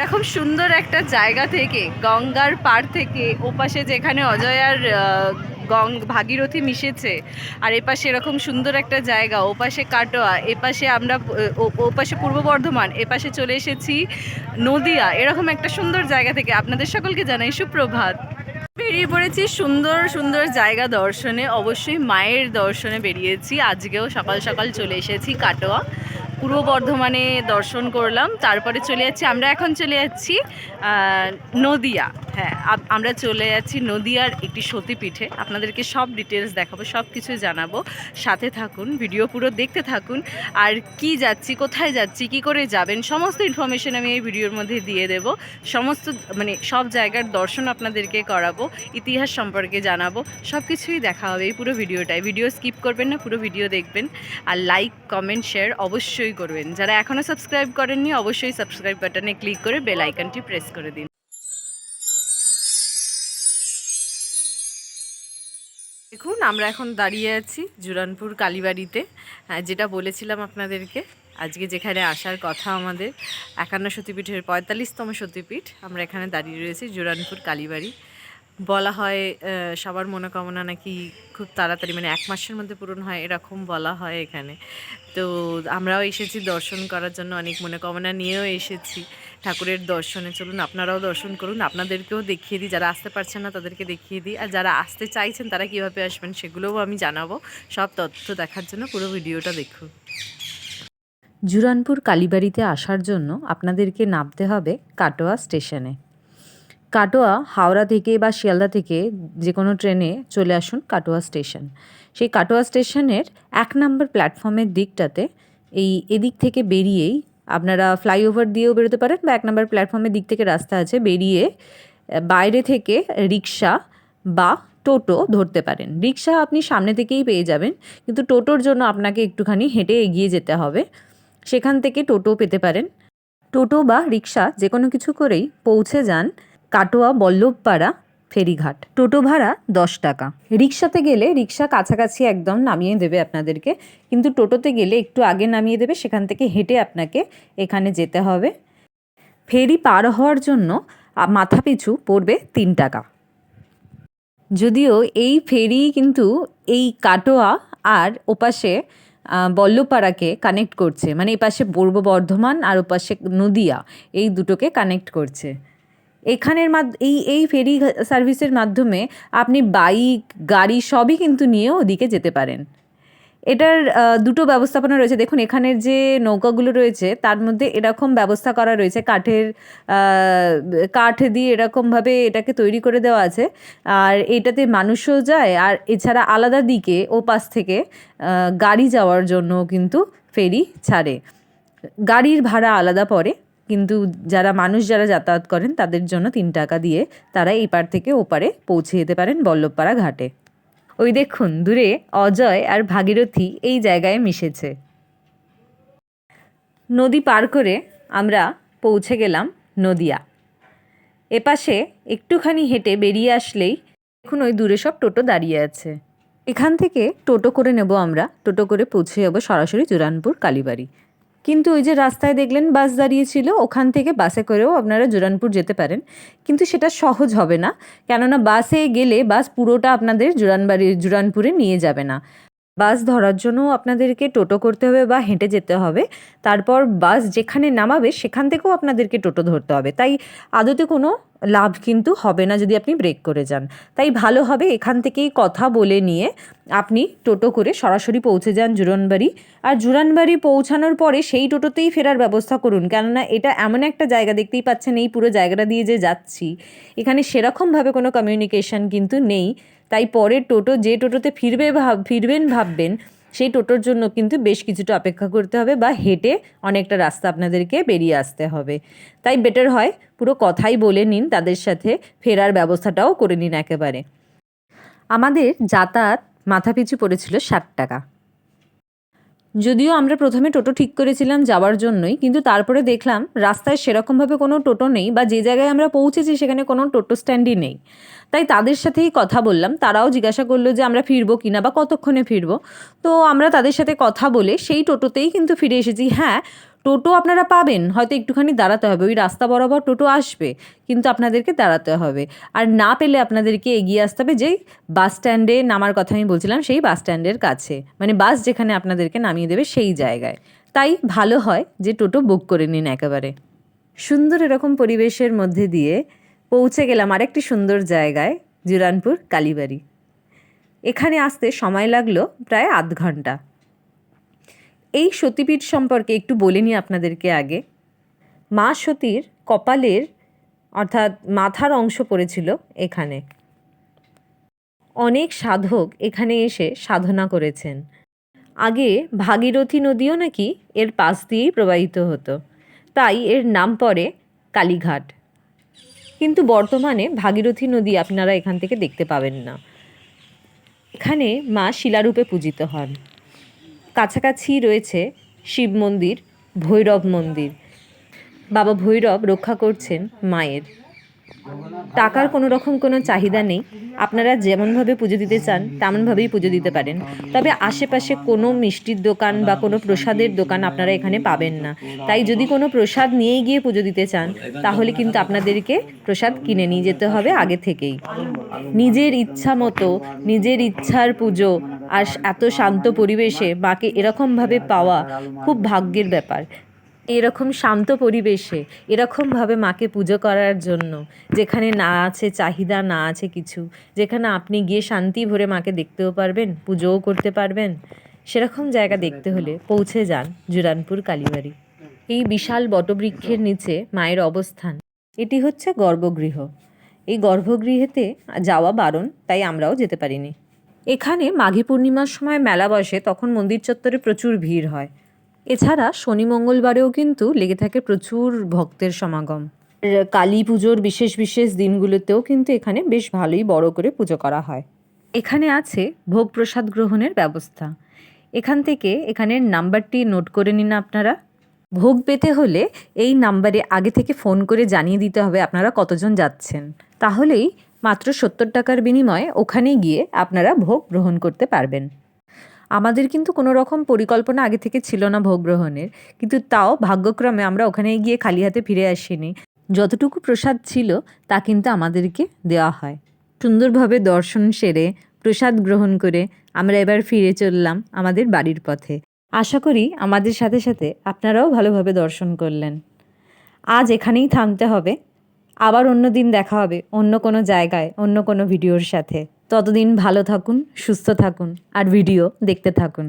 এরকম সুন্দর একটা জায়গা থেকে, গঙ্গার পাড় থেকে, ওপাশে যেখানে অজয়ার গং, ভাগীরথী মিশেছে, আর এপাশে এরকম সুন্দর একটা জায়গা, ওপাশে কাটোয়া, এপাশে আমরা ও- ওপাশে পূর্ব বর্ধমান, এপাশে চলে এসেছি নদিয়া, এরকম একটা সুন্দর জায়গা থেকে। আপনাদের সকলকে জানাই সুপ্রভাত। বেরিয়ে পড়েছি সুন্দর সুন্দর জায়গা দর্শনে, অবশ্যই মায়ের দর্শনে বেরিয়েছি। আজকেও সকাল সকাল চলে এসেছি কাটোয়া। পূর্ব বর্ধমানে দর্শন করলাম। তারপরে চলে যাচ্ছি, আমরা এখন চলে যাচ্ছি নদিয়া। হ্যাঁ আমরা চলে যাচ্ছি নদিয়ার একটি সতীপীঠে। আপনাদেরকে সব ডিটেলস দেখাবো, সব কিছু জানাব। সাথে থাকুন ভিডিও পুরো দেখতে থাকুন। আর কি যাচ্ছি, কোথায় যাচ্ছি, কি করে যাবেন, সমস্ত ইনফরমেশন আমি এই ভিডিওর মধ্যে দিয়ে দেব। সমস্ত মানে সব জায়গার দর্শন আপনাদেরকে করাবো, ইতিহাস সম্পর্কে জানাব। সব কিছুই দেখা হবে এই পুরো ভিডিওটায় ভিডিও স্কিপ করবেন না, পুরো ভিডিও দেখবেন। আর লাইক কমেন্ট শেয়ার অবশ্যই করবেন। যারা এখনও সাবস্ক্রাইব করেননি, অবশ্যই সাবস্ক্রাইব বাটনে ক্লিক করে বেল আইকনটি প্রেস করে দিন। দেখুন, আমরা এখন দাঁড়িয়ে আছি জুরানপুর কালীবাড়িতে। যেটা বলেছিলাম আপনাদেরকে, আজকে যেখানে আসার কথা আমাদের, একান্ন সতীপীঠের পঁয়তাল্লিশতম সতীপীঠ আমরা এখানে দাঁড়িয়ে রয়েছি জুরানপুর কালীবাড়ি। বলা হয় সবার মনোকামনা নাকি খুব তাড়াতাড়ি মানে এক মাসের মধ্যে পূরণ হয় এরকম বলা হয় এখানে। তো আমরাও এসেছি দর্শন করার জন্য, অনেক মনোকামনা নিয়েও এসেছি ঠাকুরের দর্শনে। চলুন, আপনারাও দর্শন করুন, আপনাদেরকেও দেখিয়ে দিই, যারা আসতে পারছেন না তাদেরকে দেখিয়ে দিই, আর যারা আসতে চাইছেন তারা কীভাবে আসবেন সেগুলোও আমি জানাব। সব তথ্য দেখার জন্য পুরো ভিডিওটা দেখুন। জুরানপুর কালীবাড়িতে আসার জন্য আপনাদেরকে নামতে হবে কাটোয়া স্টেশনে। কাটোয়া, হাওড়া থেকে বা শিয়ালদা থেকে যে কোনো ট্রেনে চলে আসুন কাটোয়া স্টেশন। সেই কাটোয়া স্টেশনের এক নম্বর প্ল্যাটফর্মের দিকটাতে এই এদিক থেকে বেরিয়েই আপনারা ফ্লাইওভার দিয়েও বেরোতে পারেন বা এক নম্বর প্ল্যাটফর্মের দিক থেকে রাস্তা আছে, বেরিয়ে বাইরে থেকে রিক্সা বা টোটো ধরতে পারেন। রিক্সা আপনি সামনে থেকেই পেয়ে যাবেন, কিন্তু টোটোর জন্য আপনাকে একটুখানি হেঁটে এগিয়ে যেতে হবে। সেখান থেকে টোটো পেতে পারেন। টোটো বা রিক্সা যে কোনো কিছু করেই পৌঁছে যান কাটোয়া বল্লভপাড়া ফেরিঘাট। টোটো ভাড়া দশ টাকা। রিক্সাতে গেলে রিক্সা কাছাকাছি একদম নামিয়ে দেবে আপনাদেরকে। কিন্তু টোটোতে গেলে একটু আগে নামিয়ে দেবে সেখান থেকে হেঁটে আপনাকে এখানে যেতে হবে। ফেরি পার হওয়ার জন্য আ, মাথাপিছু পড়বে তিন টাকা। যদিও এই ফেরি কিন্তু এই কাটোয়া আর ওপাশে বল্লপাড়াকে কানেক্ট করছে। মানে এপাশে পূর্ব বর্ধমান আর ওপাশে নদিয়া এই দুটোকে কানেক্ট করছে। এখানের এই এই ফেরি সার্ভিসের মাধ্যমে আপনি বাইক, গাড়ি সবই কিন্তু নিয়ে ওদিকে যেতে পারেন। এটার দুটো ব্যবস্থাপনা রয়েছে। দেখুন, এখানের যে নৌকাগুলো রয়েছে, তার মধ্যে এরকম ব্যবস্থা করা রয়েছে। কাঠের কাঠ দিয়ে এরকমভাবে এটাকে তৈরি করে দেওয়া আছে। আর এটাতে মানুষও যায়। আর এছাড়া আলাদা দিকে, ও পাশ থেকে গাড়ি যাওয়ার জন্য কিন্তু ফেরি ছাড়ে। গাড়ির ভাড়া আলাদা পড়ে। কিন্তু যারা মানুষ যারা যাতায়াত করেন, তাদের জন্য তিন টাকা দিয়ে তারা এই পার থেকে ওপারে পৌঁছে যেতে পারেন বল্লভপাড়া ঘাটে। ওই দেখুন, দূরে অজয় আর ভাগীরথী এই জায়গায় মিশেছে। নদী পার করে আমরা পৌঁছে গেলাম নদিয়া। এপাশে একটুখানি হেঁটে বেরিয়ে আসলেই দেখুন ওই দূরে সব টোটো দাঁড়িয়ে আছে। এখান থেকে টোটো করে নেব আমরা, টোটো করে পৌঁছে যাব সরাসরি জুরানপুর কালীবাড়ি। কিন্তু ওই যে রাস্তায় দেখলেন বাস দাঁড়িয়েছিল ওখান থেকে বাসে করেও আপনারা জোরানপুর যেতে পারেন। কিন্তু সেটা সহজ হবে না, কেননা বাসে গেলে বাস পুরোটা আপনাদের জোরানবাড়ি, জোরানপুরে নিয়ে যাবে না। বাস ধরার জন্য আপনাদেরকে টোটো করতে হবে বা হেঁটে যেতে হবে। তারপর বাস যেখানে নামাবে, সেখান থেকেও আপনাদেরকে টোটো ধরতে হবে। তাই আদতে কোনো লাভ কিন্তু হবে না যদি আপনি ব্রেক করে যান। তাই ভালো হবে এখান থেকেই কথা বলে নিয়ে আপনি টোটো করে সরাসরি পৌঁছে যান জুরানবাড়ি। আর জুরানবাড়ি পৌঁছানোর পরে সেই টোটোতেই ফেরার ব্যবস্থা করুন। কেননা এটা এমন একটা জায়গা দেখতেই পাচ্ছেন, এই পুরো জায়গাটা দিয়ে যে যাচ্ছি। এখানে সেরকমভাবে কোনো কমিউনিকেশন কিন্তু নেই। তাই পরের টোটো যে টোটোতে ফিরবে ভাব, ফিরবেন, ভাববেন সেই টোটোর জন্য কিন্তু বেশ কিছুটা অপেক্ষা করতে হবে বা হেঁটে অনেকটা রাস্তা আপনাদেরকে বেরিয়ে আসতে হবে। তাই বেটার হয় পুরো কথাই বলে নিন, তাদের সাথে ফেরার ব্যবস্থাটাও করে নিন একেবারে। আমাদের যাতায়াত মাথাপিছু পড়েছিল ষাট টাকা। যদিও আমরা প্রথমে টোটো ঠিক করেছিলাম যাওয়ার জন্যই, কিন্তু তারপরে দেখলাম রাস্তায় সেরকমভাবে কোনো টোটো নেই বা যে জায়গায় আমরা পৌঁছেছি সেখানে কোনো টোটো স্ট্যান্ডই নেই। তাই তাদের সাথেই কথা বললাম, তারাও জিজ্ঞাসা করল যে আমরা ফিরবো কি না বা কতক্ষণে ফিরবো। তো আমরা তাদের সাথে কথা বলে সেই টোটোতেই কিন্তু ফিরে এসেছি। হ্যাঁ টোটো আপনারা পাবেন, হয়তো একটুখানি দাঁড়াতে হবে, ওই রাস্তা বরাবর টোটো আসবে, কিন্তু আপনাদেরকে দাঁড়াতে হবে। আর না পেলে আপনাদেরকে এগিয়ে আসতে হবে যেই বাস স্ট্যান্ডে নামার কথা আমি বলছিলাম, সেই বাস স্ট্যান্ডের কাছে। মানে বাস যেখানে আপনাদেরকে নামিয়ে দেবে সেই জায়গায়। তাই ভালো হয় যে টোটো বুক করে নিন একেবারে। সুন্দর এরকম পরিবেশের মধ্যে দিয়ে পৌঁছে গেলাম আরেকটি সুন্দর জায়গায় জুরানপুর কালীবাড়ি এখানে আসতে সময় লাগল প্রায় আধ ঘণ্টা। এই সতীপীঠ সম্পর্কে একটু বলে নিই আপনাদেরকে আগে। মা সতীর কপালের, অর্থাৎ মাথার অংশ পড়েছিল এখানে। অনেক সাধক এখানে এসে সাধনা করেছেন। আগে ভাগীরথী নদীও নাকি এর পাশ দিয়েই প্রবাহিত হতো। তাই এর নাম পড়ে কালীঘাট। কিন্তু বর্তমানে ভাগীরথী নদী আপনারা এখান থেকে দেখতে পাবেন না। এখানে মা শিলারূপে পূজিত হন। কাছাকাছি রয়েছে শিব মন্দির, ভৈরব মন্দির। বাবা ভৈরব রক্ষা করছেন মায়ের। টাকার কোনো রকম কোনো চাহিদা নেই। আপনারা যেমনভাবে পুজো দিতে চান, তেমনভাবেই পুজো দিতে পারেন। তবে আশেপাশে কোনো মিষ্টির দোকান বা কোনো প্রসাদের দোকান আপনারা এখানে পাবেন না। তাই যদি কোনো প্রসাদ নিয়ে গিয়ে পুজো দিতে চান, তাহলে কিন্তু আপনাদেরকে প্রসাদ কিনে নিয়ে যেতে হবে আগে থেকেই। নিজের ইচ্ছা মতো, নিজের ইচ্ছার পুজো আর এত শান্ত পরিবেশে মাকে এরকমভাবে পাওয়া খুব ভাগ্যের ব্যাপার। এরকম শান্ত পরিবেশে, এরকমভাবে মাকে পুজো করার জন্য, যেখানে না আছে চাহিদা, না আছে কিছু, যেখানে আপনি গিয়ে শান্তি ভরে মাকে দেখতেও পারবেন, পুজোও করতে পারবেন, সেরকম জায়গা দেখতে হলে পৌঁছে যান জুরানপুর কালীবাড়ি। এই বিশাল বটবৃক্ষের নিচে মায়ের অবস্থান। এটি হচ্ছে গর্ভগৃহ। এই গর্ভগৃহেতে যাওয়া বারণ, তাই আমরাও যেতে পারিনি। এখানে মাঘী পূর্ণিমার সময় মেলা বসে, তখন মন্দির চত্বরে প্রচুর ভিড় হয়। এছাড়া শনি মঙ্গলবারেও কিন্তু লেগে থাকে প্রচুর ভক্তের সমাগম। কালী পুজোর বিশেষ বিশেষ দিনগুলোতেও কিন্তু এখানে বেশ ভালোই বড় করে পুজো করা হয়। এখানে আছে ভোগ প্রসাদ গ্রহণের ব্যবস্থা। এখান থেকে এখানের নাম্বারটি নোট করে নিন আপনারা। ভোগ পেতে হলে এই নাম্বারে আগে থেকে ফোন করে জানিয়ে দিতে হবে আপনারা কতজন যাচ্ছেন। তাহলেই মাত্র সত্তর টাকার বিনিময়ে ওখানে গিয়ে আপনারা ভোগ গ্রহণ করতে পারবেন। আমাদের কিন্তু কোনো রকম পরিকল্পনা আগে থেকে ছিল না ভোগ গ্রহণের। কিন্তু তাও ভাগ্যক্রমে আমরা ওখানে গিয়ে খালি হাতে ফিরে আসিনি। যতটুকু প্রসাদ ছিল, তা কিন্তু আমাদেরকে দেওয়া হয়। সুন্দরভাবে দর্শন সেরে, প্রসাদ গ্রহণ করে আমরা এবার ফিরে চললাম আমাদের বাড়ির পথে। আশা করি আমাদের সাথে সাথে আপনারাও ভালোভাবে দর্শন করলেন। আজ এখানেই থামতে হবে। আবার অন্য দিন দেখা হবে, অন্য কোনো জায়গায়, অন্য কোনো ভিডিওর সাথে। ততদিন ভালো থাকুন, সুস্থ থাকুন, আর ভিডিও দেখতে থাকুন।